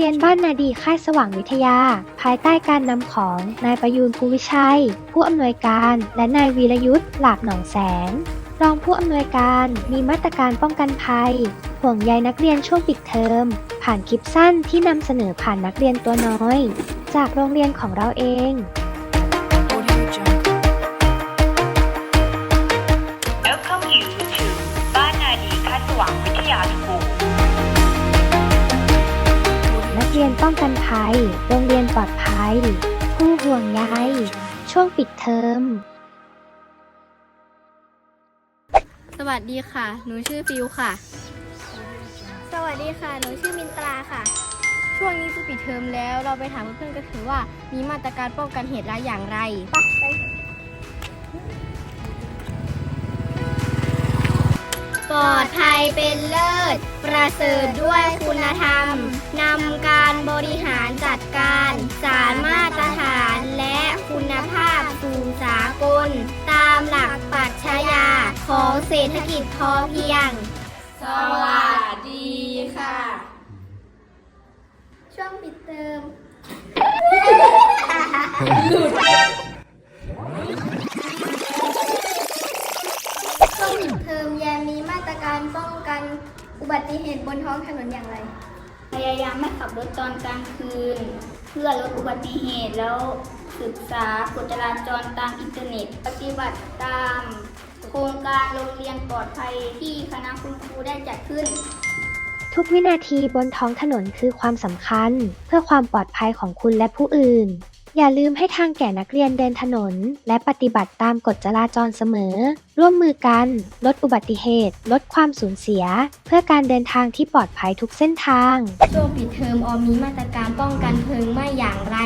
เรียนบ้านนาดีค่ายสว่างวิทยา ภายใต้การนำของนายประยูนภูวิชัย ผู้อำนวยการและนายวีรยุทธ์หลาบหนองแสง รองผู้อำนวยการมีมาตรการป้องกันภัย ห่วงใยนักเรียนช่วงปิดเทอม ผ่านคลิปสั้นที่นำเสนอผ่านนักเรียนตัวน้อย จากโรงเรียนของเราเอง รียนป้องกันภัย โรงเรียนปลอดภัย ผู้ห่วงใย ช่วงปิดเทอม สวัสดีค่ะ หนูชื่อฟิวค่ะ สวัสดีค่ะ หนูชื่อมินตราค่ะ ช่วงนี้จะปิดเทอมแล้ว เราไปถามเพื่อนๆกันถือว่า มีมาตรการป้องกันเหตุร้ายอย่างไรป ปลอดภัยเป็นเลิศ ประเสริฐด้วยคุณธรรม นำการบริหารจัดการ สารมาตรฐานและคุณภาพสู่สากล ตามหลักปรัชญาของเศรษฐกิจพอเพียง สวัสดีค่ะ ช่วงปิดเทอมหลุดช่วงปิดเทอมแยมมีมาตร การป้องกันอุบัติเหตุบนท้องถนนอย่างไร พยายามไม่ขับรถตอนกลางคืน เพื่อลดอุบัติเหตุแล้วศึกษากฎจราจรตามอินเทอร์เน็ต ปฏิบัติตามโครงการโรงเรียนปลอดภัยที่คณะคุณครูได้จัดขึ้น ทุกวินาทีบนท้องถนนคือความสำคัญ เพื่อความปลอดภัยของคุณและผู้อื่น อย่าลืมให้ทางแก่นักเรียนเดินถนน และปฏิบัติตามกฎจราจรเสมอ ร่วมมือกัน ลดอุบัติเหตุ ลดความสูญเสีย เพื่อการเดินทางที่ปลอดภัยทุกเส้นทาง ช่วงปิดเทอมออมมีมาตรการป้องกันเพลิงไหม้อย่างไร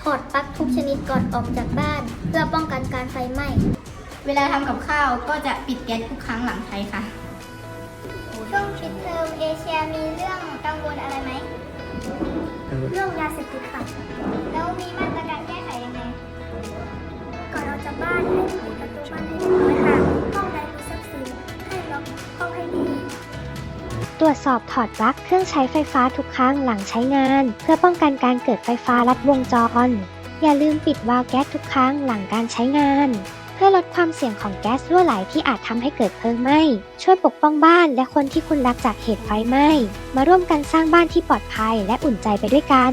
ถอดปลั๊กทุกชนิดก่อนออกจากบ้าน เพื่อป้องกันการไฟไหม้ เวลาทำกับข้าวก็จะปิดแก๊สทุกครั้งหลังใช้ค่ะ ช่วงปิดเทอมเอเชียมีเรื่องกังวลอะไรไหม เรื่องยาเสพติดค่ะแล้วมีมาตรการแก้ไขยังไงก่อนเราจะบ้านให้ปิดประตูบ้านให้เรียบร้อยค่ะห้องใดมีทรัพย์สินให้ล็อกห้องให้ดีตรวจสอบถอดปลั๊กเครื่องใช้ไฟฟ้าทุกครั้งหลังใช้งาน เพื่อป้องกันการเกิดไฟฟ้าลัดวงจร อย่าลืมปิดวาล์วแก๊สทุกครั้งหลังการใช้งาน พื่อลดความเสี่ยงของแก๊สรั่วไหลที่อาจทำให้เกิดเพลิงไหม้ ช่วยปกป้องบ้านและคนที่คุณรักจากเหตุไฟไหม้ มาร่วมกันสร้างบ้านที่ปลอดภัยและอุ่นใจไปด้วยกัน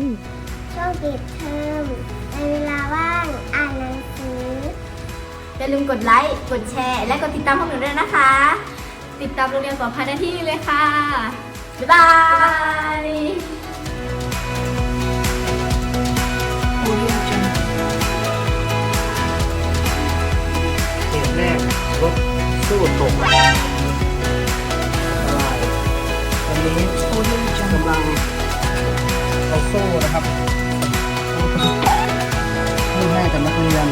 ช่วงปิดเทอมในเวลาว่างอ่านหนังสือ อย่าลืมกดไลค์ กดแชร์ และกดติดตามพวกหนูด้วยนะคะ ติดตามโรงเรียนปลอดภัยได้ที่นี่เลยค่ะ บ๊ายบาย รกรถสู้ตกอะไรวันนี้กำลังเอาโซ่นะครับเพื่อให้กับนักเรียน